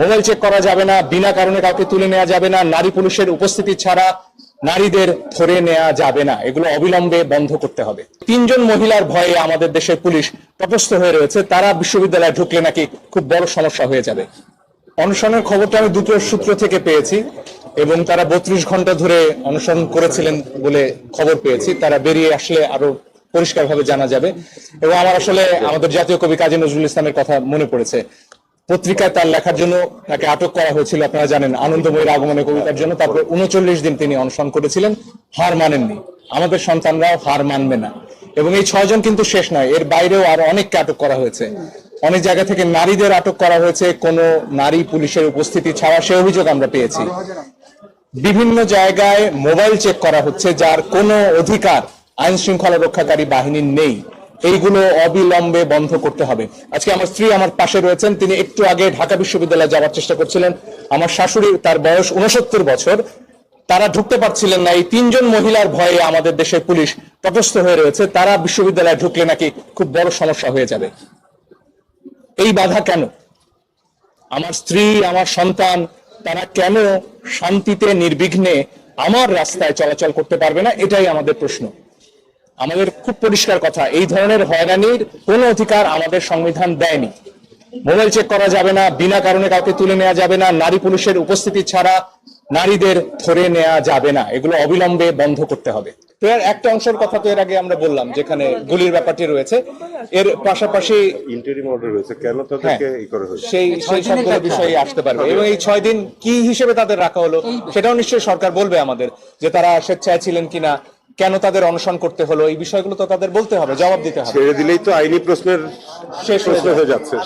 Mobile check করা যাবে না, বিনা কারণে কাউকে তুলে নেওয়া যাবে না, নারী পুলিশের উপস্থিতি ছাড়া নারীদের ধরে নেওয়া যাবে না। এগুলো অবিলম্বে বন্ধ করতে হবে। তিনজন মহিলার ভয়ে আমাদের দেশের পুলিশ তটস্থ হয়ে রয়েছে। তারা বিশ্ববিদ্যালয়ে ঢুকলে নাকি খুব বড় সমস্যা হয়ে যাবে। অনশনের খবরটা আমি দুটো সূত্র থেকে পেয়েছি এবং তারা বত্রিশ ঘণ্টা ধরে অনশন করেছিলেন বলে খবর পেয়েছি। তারা বেরিয়ে আসলে আরও পরিষ্কারভাবে জানা যাবে। এবং আমার আসলে আমাদের জাতীয় কবি কাজী নজরুল ইসলামের কথা মনে পড়েছে। পত্রিকায় তার লেখার জন্য তাকে আটক করা হয়েছিল, আপনারা জানেন, আনন্দময়ীর আগমনে কবিতার জন্য। তারপরে উনচল্লিশ দিন তিনি অনশন করেছিলেন, হার মানেননি। আমাদের সন্তানরাও হার মানবে না। এবং এই ছয়জন কিন্তু শেষ নয়, এর বাইরেও আরও অনেককে আটক করা হয়েছে। অনেক জায়গা থেকে নারীদের আটক করা হয়েছে, কোনো নারী পুলিশের উপস্থিতি ছাড়া সে অভিযোগ আমরা পেয়েছি। বিভিন্ন জায়গায় মোবাইল চেক করা হচ্ছে, যার কোনো অধিকার আইন শৃঙ্খলা রক্ষাকারী বাহিনীর নেই। এইগুলো অবিলম্বে বন্ধ করতে হবে। আজকে আমার স্ত্রী আমার পাশে রয়েছেন, তিনি একটু আগে ঢাকা বিশ্ববিদ্যালয়ে যাওয়ার চেষ্টা করছিলেন। আমার শাশুড়ি তার বয়স উনসত্তর বছর, তারা ঢুকতে পারছিলেন না। এই তিনজন মহিলার ভয়ে আমাদের দেশের পুলিশ তটস্থ হয়ে রয়েছে। তারা বিশ্ববিদ্যালয়ে ঢুকলে নাকি খুব বড় সমস্যা হয়ে যাবে। এই বাধা কেন? আমার স্ত্রী, আমার সন্তান, তারা কেন শান্তিতে, নির্বিঘ্নে আমার রাস্তায় চলাচল করতে পারবে না? এটাই আমাদের প্রশ্ন। আমাদের খুব পরিষ্কার কথা এই ধরনের হয়রানির কোনো অধিকার আমাদের সংবিধান দেয়নি। মোবাইল চেক করা যাবে না বিনা কারণে কাউকে তুলে নেওয়া যাবে না নারী পুলিশের উপস্থিতি ছাড়া নারীদের ধরে নেওয়া যাবে না। এগুলো অবিলম্বে বন্ধ করতে হবে। তো এর একটা অংশের কথা তো এর আগে আমরা বললাম যেখানে গুলির ব্যাপারটি রয়েছে। এর পাশাপাশি ইন্টারিম অর্ডার হয়েছে কেন তাদেরকে ই করা হয়েছে? সেই সেই সবগুলো বিষয়ে আসতে পারবে। এবং এই ছয় দিন কি হিসেবে তাদের রাখা হলো সেটাও নিশ্চয়ই সরকার বলবে আমাদের যে তারা স্বেচ্ছায় ছিলেন কিনা। কেন তাদের অনশন করতে হলো? এই বিষয়গুলো তো তাদের বলতে হবে জবাব দিতে হবে। ছেড়ে দিলেই তো আইনি প্রশ্নের শেষ প্রশ্ন হয়ে যাচ্ছে।